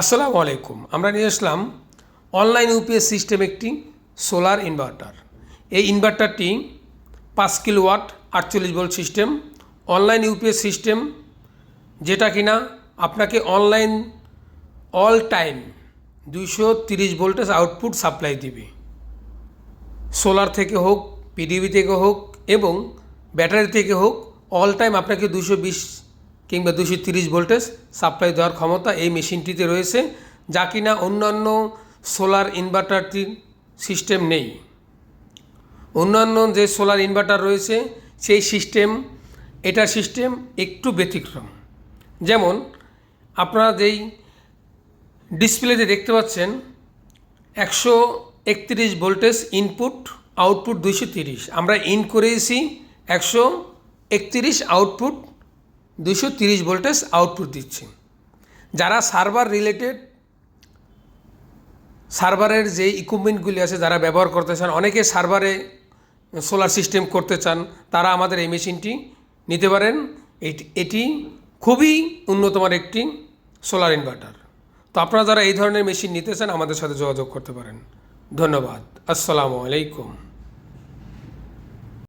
আসসালামু আলাইকুম, আমরা নিয়ে আসলাম অনলাইন ইউপিএস সিস্টেম একটি সোলার ইনভার্টার। এই ইনভার্টারটি পাঁচ কিলো ওয়াট আটচল্লিশ volt system, online UPS system, যেটা কিনা আপনাকে অনলাইন অল টাইম দুইশো তিরিশ ভোল্টেজ আউটপুট সাপ্লাই দিবে। সোলার থেকে হোক, পিডিবি থেকে হোক এবং ব্যাটারি থেকে হোক, অল টাইম আপনাকে দুশো বিশ কিংবা দুশো তিরিশ ভোল্টেজ সাপ্লাই দেওয়ার ক্ষমতা এই মেশিনটিতে রয়েছে, যা কিনা অন্যান্য সোলার ইনভার্টারটির সিস্টেম নেই। অন্যান্য যে সোলার ইনভার্টার রয়েছে, সেই সিস্টেম এটা সিস্টেম একটু ব্যতিক্রম। যেমন, আপনারা যেই ডিসপ্লেতে দেখতে পাচ্ছেন, একশো একত্রিশ ভোল্টেজ ইনপুট আউটপুট দুইশো তিরিশ। আমরা ইন করেছি একশো একত্রিশ আউটপুট দুইশো তিরিশ ভোল্টেজ আউটপুট দিচ্ছি। যারা সার্ভার রিলেটেড সার্ভারের যে ইকুইপমেন্টগুলি আছে যারা ব্যবহার করতে চান, অনেকে সার্ভারে সোলার সিস্টেম করতে চান, তারা আমাদের এই মেশিনটি নিতে পারেন। এটি খুবই উন্নতমার একটি সোলার ইনভার্টার তো আপনারা যারা এই ধরনের মেশিন নিতে চান, আমাদের সাথে যোগাযোগ করতে পারেন। ধন্যবাদ। আসসালামু আলাইকুম।